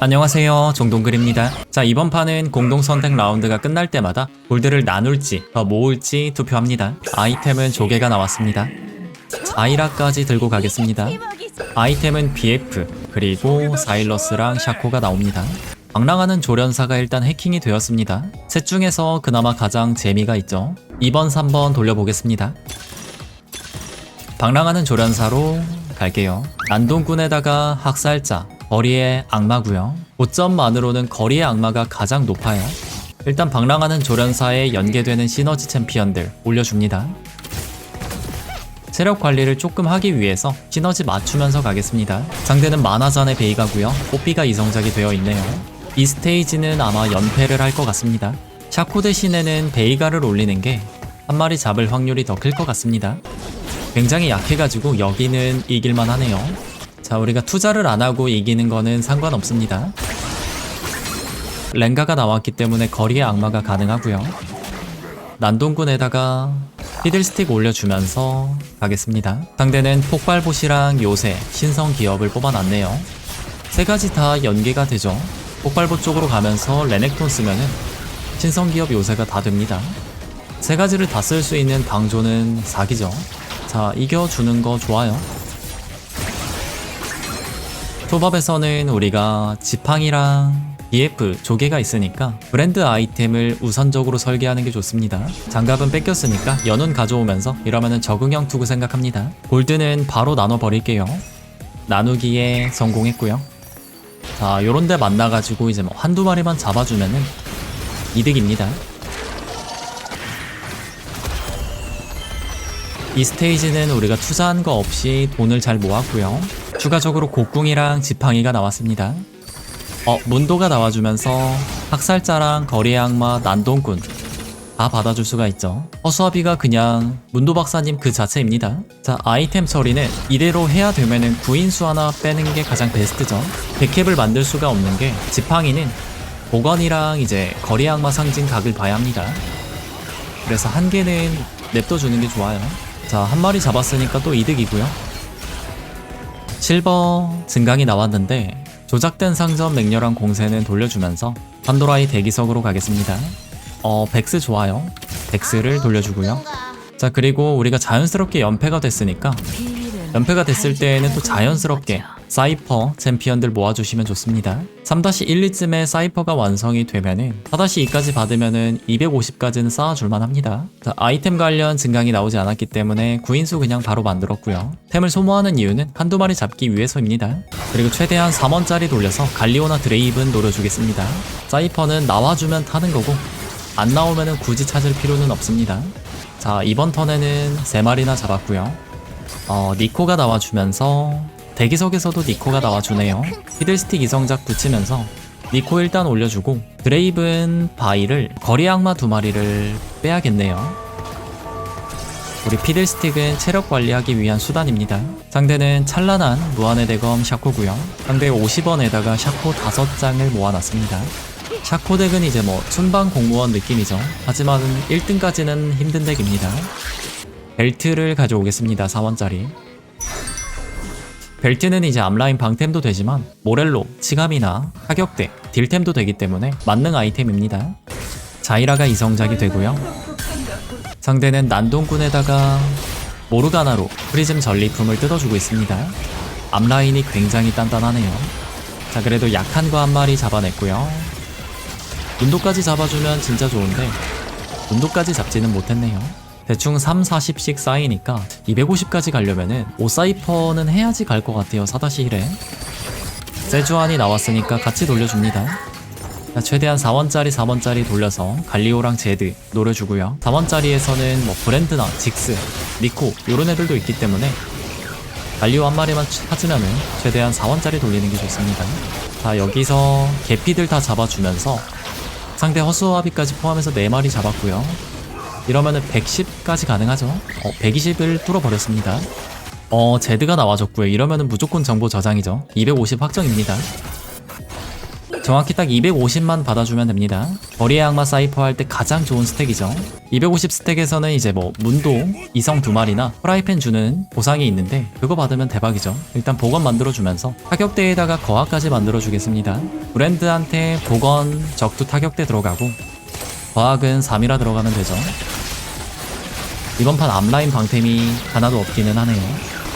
안녕하세요. 종동글입니다. 자 이번 판은 공동선택 라운드가 끝날 때마다 골드를 나눌지 더 모을지 투표합니다. 아이템은 조개가 나왔습니다. 자이라까지 들고 가겠습니다. 아이템은 BF 그리고 사일러스랑 샤코가 나옵니다. 방랑하는 조련사가 일단 해킹이 되었습니다. 셋 중에서 그나마 가장 재미가 있죠. 2번 3번 돌려보겠습니다. 방랑하는 조련사로 갈게요. 안동군에다가 학살자 거리의 악마고요. 고점만으로는 거리의 악마가 가장 높아요. 일단 방랑하는 조련사에 연계되는 시너지 챔피언들 올려줍니다. 체력 관리를 조금 하기 위해서 시너지 맞추면서 가겠습니다. 상대는 만화잔의 베이가고요. 뽀삐가 이성작이 되어 있네요. 이 스테이지는 아마 연패를 할 것 같습니다. 샤코 대신에는 베이가를 올리는 게 한 마리 잡을 확률이 더 클 것 같습니다. 굉장히 약해가지고 여기는 이길만 하네요. 자, 우리가 투자를 안 하고 이기는 거는 상관없습니다. 랭가가 나왔기 때문에 거리의 악마가 가능하고요. 난동군에다가 피들스틱 올려주면서 가겠습니다. 상대는 폭발봇이랑 요새, 신성 기업을 뽑아놨네요. 세 가지 다 연계가 되죠. 폭발봇 쪽으로 가면서 레넥톤 쓰면은 신성 기업 요새가 다 됩니다. 세 가지를 다 쓸 수 있는 방조는 4기죠. 자, 이겨주는 거 좋아요. 초밥에서는 우리가 지팡이랑 BF 조개가 있으니까 브랜드 아이템을 우선적으로 설계하는 게 좋습니다. 장갑은 뺏겼으니까 연운 가져오면서 이러면은 적응형 투구 생각합니다. 골드는 바로 나눠버릴게요. 나누기에 성공했고요. 자, 요런데 만나가지고 이제 뭐 한두 마리만 잡아주면은 이득입니다. 이 스테이지는 우리가 투자한 거 없이 돈을 잘 모았고요. 추가적으로 곡궁이랑 지팡이가 나왔습니다. 어, 문도가 나와주면서 학살자랑 거리의 악마 난동꾼 다 받아줄 수가 있죠. 허수아비가 그냥 문도 박사님 그 자체입니다. 자, 아이템 처리는 이대로 해야 되면은 구인수 하나 빼는 게 가장 베스트죠. 백캡을 만들 수가 없는 게 지팡이는 보건이랑 이제 거리의 악마 상징 각을 봐야 합니다. 그래서 한 개는 냅둬주는 게 좋아요. 자, 한 마리 잡았으니까 또 이득이고요. 실버 증강이 나왔는데 조작된 상점 맹렬한 공세는 돌려주면서 판도라의 대기석으로 가겠습니다. 어, 백스 좋아요. 백스를 돌려주고요. 자, 그리고 우리가 자연스럽게 연패가 됐으니까 연패가 됐을 때에는 또 자연스럽게 사이퍼 챔피언들 모아주시면 좋습니다. 3-1, 2쯤에 사이퍼가 완성이 되면은 4-2까지 받으면은 250까지는 쌓아줄만 합니다. 자, 아이템 관련 증강이 나오지 않았기 때문에 구인수 그냥 바로 만들었고요. 템을 소모하는 이유는 한두 마리 잡기 위해서입니다. 그리고 최대한 3원짜리 돌려서 갈리오나 드레이븐 노려주겠습니다. 사이퍼는 나와주면 타는 거고 안 나오면은 굳이 찾을 필요는 없습니다. 자, 이번 턴에는 3마리나 잡았고요. 어, 니코가 나와주면서 대기석에서도 니코가 나와주네요. 피들스틱 이성작 붙이면서 니코 일단 올려주고 드레이븐 바이를 거리 악마 두 마리를 빼야겠네요. 우리 피들스틱은 체력 관리하기 위한 수단입니다. 상대는 찬란한 무한의 대검 샤코고요. 상대 50원에다가 샤코 5장을 모아놨습니다. 샤코 덱은 이제 뭐 순방 공무원 느낌이죠. 하지만 1등까지는 힘든 덱입니다. 벨트를 가져오겠습니다. 4원짜리. 벨트는 이제 앞라인 방템도 되지만 모렐로, 치감이나 타격대, 딜템도 되기 때문에 만능 아이템입니다. 자이라가 이성작이 되고요. 상대는 난동꾼에다가 모르가나로 프리즘 전리품을 뜯어주고 있습니다. 앞라인이 굉장히 단단하네요. 자 그래도 약한 거 한 마리 잡아냈고요. 문도까지 잡아주면 진짜 좋은데 문도까지 잡지는 못했네요. 대충 3, 40씩 쌓이니까 250까지 가려면은 5사이퍼는 해야지 갈 것 같아요 4-1에. 세주안이 나왔으니까 같이 돌려줍니다. 자, 최대한 4원짜리 4원짜리 돌려서 갈리오랑 제드 노려주고요. 4원짜리에서는 뭐 브랜드나 직스, 니코 요런 애들도 있기 때문에 갈리오 한 마리만 찾으면은 최대한 4원짜리 돌리는 게 좋습니다. 자 여기서 개피들 다 잡아주면서 상대 허수아비까지 포함해서 4마리 잡았고요 이러면은 110까지 가능하죠. 어, 120을 뚫어버렸습니다. 어, 제드가 나와줬고요. 이러면은 무조건 정보 저장이죠. 250 확정입니다. 정확히 딱 250만 받아주면 됩니다. 거리의 악마 사이퍼 할 때 가장 좋은 스택이죠. 250 스택에서는 이제 뭐 문도 이성 두 마리나 프라이팬 주는 보상이 있는데 그거 받으면 대박이죠. 일단 복원 만들어주면서 타격대에다가 거화까지 만들어주겠습니다. 브랜드한테 복원 적두 타격대 들어가고 과학은 3이라 들어가면 되죠. 이번 판 앞라인 방템이 하나도 없기는 하네요.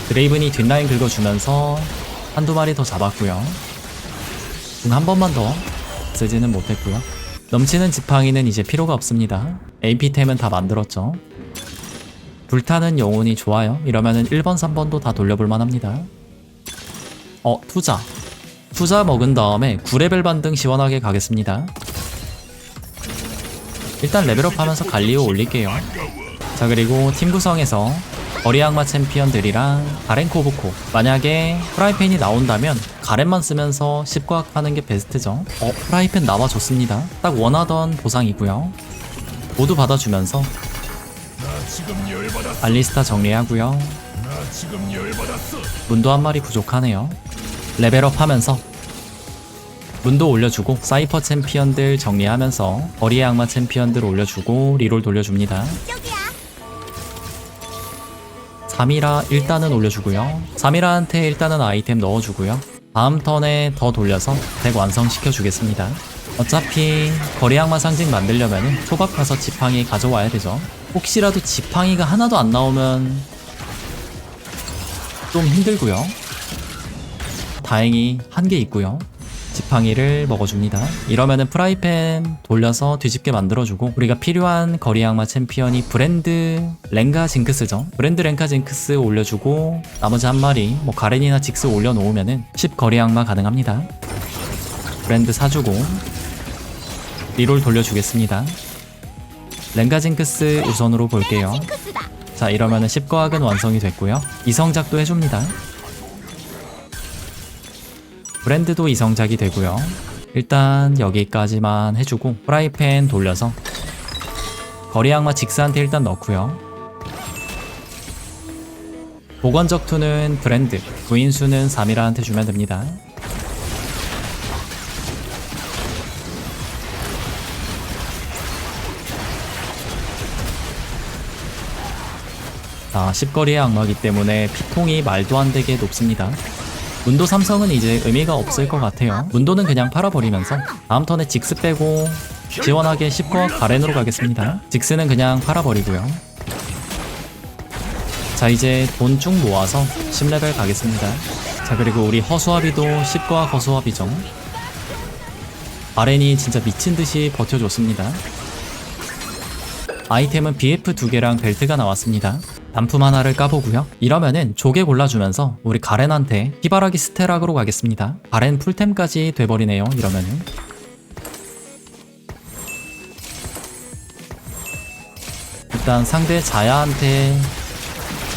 드레이븐이 뒷라인 긁어주면서 한두 마리 더 잡았고요. 궁한 번만 더 쓰지는 못했고요. 넘치는 지팡이는 이제 필요가 없습니다. AP템은 다 만들었죠. 불타는 영혼이 좋아요. 이러면은 1번, 3번도 다 돌려볼만 합니다. 어, 투자. 투자 먹은 다음에 9레벨 반등 시원하게 가겠습니다. 일단 레벨업 하면서 갈리오 올릴게요. 자 그리고 팀 구성에서 거리 악마 챔피언들이랑 가렌 코브코. 만약에 프라이팬이 나온다면 가렌만 쓰면서 10과학 하는 게 베스트죠. 어 프라이팬 나와줬습니다. 딱 원하던 보상이고요. 모두 받아주면서 알리스타 정리하고요. 문도 한 마리 부족하네요. 레벨업 하면서 문도 올려주고 사이퍼 챔피언들 정리하면서 거리의 악마 챔피언들 올려주고 리롤 돌려줍니다. 3이라 일단은 올려주고요. 3이라한테 일단은 아이템 넣어주고요. 다음 턴에 더 돌려서 덱 완성시켜 주겠습니다. 어차피 거리 악마 상징 만들려면 초밥 가서 지팡이 가져와야 되죠. 혹시라도 지팡이가 하나도 안 나오면 좀 힘들고요. 다행히 한 개 있고요 지팡이를 먹어줍니다. 이러면은 프라이팬 돌려서 뒤집게 만들어주고 우리가 필요한 거리 악마 챔피언이 브랜드 랭가 징크스죠. 브랜드 랭카 징크스 올려주고 나머지 한 마리 뭐 가렌이나 직스 올려놓으면은 10 거리 악마 가능합니다. 브랜드 사주고 리롤 돌려주겠습니다. 랭가 징크스 우선으로 볼게요. 자 이러면은 10거학은 완성이 됐고요. 이성작도 해줍니다. 브랜드도 이성작이 되고요. 일단 여기까지만 해주고 프라이팬 돌려서 거리 악마 직스한테 일단 넣고요. 보건적 투는 브랜드, 부인수는 3이라한테 주면 됩니다. 자, 10거리의 악마기 때문에 피통이 말도 안 되게 높습니다. 문도 삼성은 이제 의미가 없을 것 같아요. 문도는 그냥 팔아버리면서 다음 턴에 직스 빼고 지원하게 10거 가렌으로 가겠습니다. 직스는 그냥 팔아버리고요. 자 이제 돈 쭉 모아서 10레벨 가겠습니다. 자 그리고 우리 허수아비도 10과 허수아비죠. 아렌이 진짜 미친듯이 버텨줬습니다. 아이템은 BF 두 개랑 벨트가 나왔습니다. 단품 하나를 까보고요. 이러면은 조개 골라주면서 우리 가렌한테 히바라기 스테락으로 가겠습니다. 가렌 풀템까지 돼버리네요. 이러면은. 일단 상대 자야한테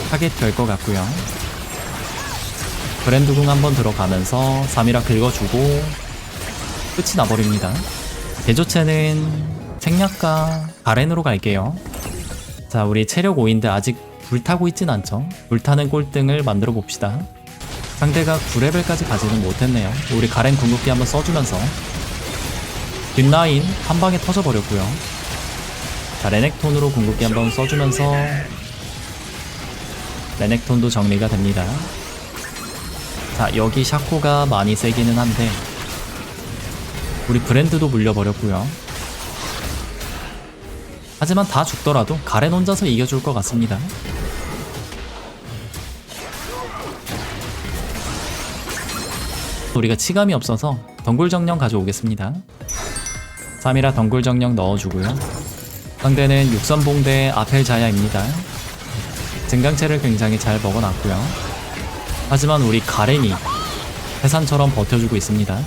타겟 될 것 같고요. 브랜드궁 한번 들어가면서 3이라 긁어주고 끝이 나버립니다. 대조체는 생략과 가렌으로 갈게요. 자, 우리 체력 5인데 아직 불타고 있진 않죠. 불타는 꼴등을 만들어 봅시다. 상대가 9레벨까지 가지는 못했네요. 우리 가렌 궁극기 한번 써주면서 뒷라인 한 방에 터져버렸고요. 자, 레넥톤으로 궁극기 한번 써주면서 레넥톤도 정리가 됩니다. 자, 여기 샤코가 많이 세기는 한데 우리 브랜드도 물려버렸고요. 하지만 다 죽더라도 가렌 혼자서 이겨줄 것 같습니다. 우리가 치감이 없어서 덩굴 정령 가져오겠습니다. 3이라 덩굴 정령 넣어주고요. 상대는 육선봉대 아펠자야입니다. 증강체를 굉장히 잘 먹어놨고요. 하지만 우리 가렌이 해산처럼 버텨주고 있습니다.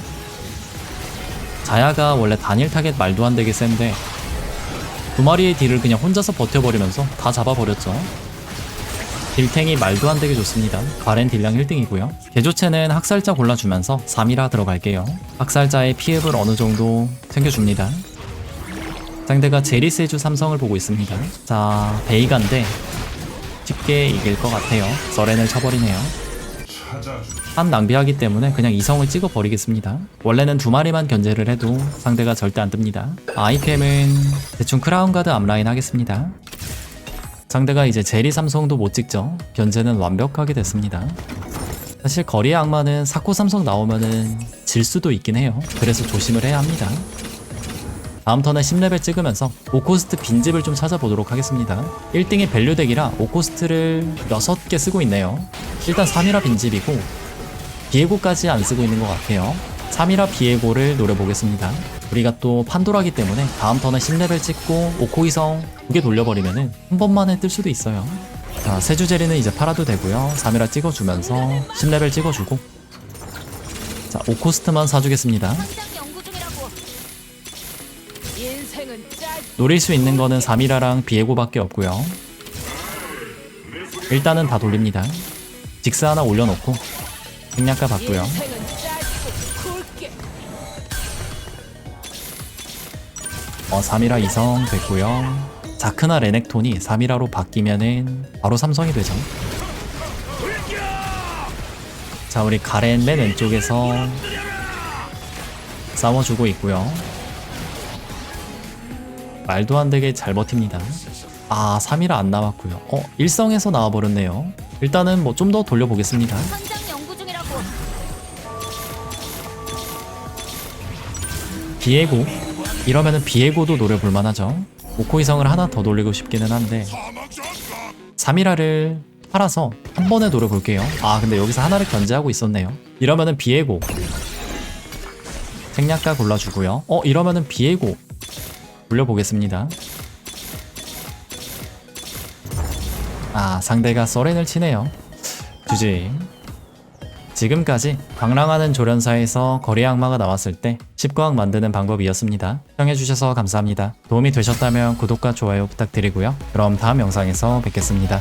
자야가 원래 단일 타겟 말도 안 되게 센데 두 마리의 딜을 그냥 혼자서 버텨버리면서 다 잡아버렸죠. 딜탱이 말도 안 되게 좋습니다. 가렌 딜량 1등이고요. 개조체는 학살자 골라주면서 3이라 들어갈게요. 학살자의 피해를 어느 정도 챙겨줍니다. 상대가 제리세주 삼성을 보고 있습니다. 자, 베이가인데 쉽게 이길 것 같아요. 서렌을 쳐버리네요. 한 낭비하기 때문에 그냥 이성을 찍어 버리겠습니다. 원래는 두 마리만 견제를 해도 상대가 절대 안 뜹니다. 아이템은 대충 크라운 가드 앞라인 하겠습니다. 상대가 이제 제리 삼성도 못 찍죠. 견제는 완벽하게 됐습니다. 사실 거리의 악마는 사코 삼성 나오면은 질 수도 있긴 해요. 그래서 조심을 해야 합니다. 다음 턴에 10레벨 찍으면서 5코스트 빈집을 좀 찾아보도록 하겠습니다. 1등이 밸류 덱이라 5코스트를 6개 쓰고 있네요. 일단 3이라 빈집이고 비에고까지 안 쓰고 있는 것 같아요. 3이라 비에고를 노려보겠습니다. 우리가 또 판도라기 때문에 다음 턴에 10레벨 찍고 5코 이성 두 개 돌려버리면은 한 번만에 뜰 수도 있어요. 자, 세주제리는 이제 팔아도 되고요. 3이라 찍어주면서 10레벨 찍어주고 자, 5코스트만 사주겠습니다. 노릴 수 있는 거는 3이라랑 비에고밖에 없고요. 일단은 다 돌립니다. 직스 하나 올려놓고 생략가 받고요. 어, 3이라 이성 됐고요. 자크나 레넥톤이 3이라로 바뀌면은 바로 삼성이 되죠. 자, 우리 가렌 맨 왼쪽에서 싸워주고 있고요. 말도 안 되게 잘 버팁니다. 아, 3이라 안 나왔고요. 어, 일성에서 나와버렸네요. 일단은 뭐 좀 더 돌려보겠습니다. 비에고 이러면은 비에고도 노려볼 만하죠. 오코 이성을 하나 더 돌리고 싶기는 한데 3이라를 팔아서 한 번에 노려볼게요. 아 근데 여기서 하나를 견제하고 있었네요. 이러면은 비에고. 생략가 골라주고요. 어 이러면은 비에고. 돌려보겠습니다. 아 상대가 서렌을 치네요. 주지 지금까지 광랑하는 조련사에서 거리 악마가 나왔을 때 10과학 만드는 방법이었습니다. 시청해주셔서 감사합니다. 도움이 되셨다면 구독과 좋아요 부탁드리고요. 그럼 다음 영상에서 뵙겠습니다.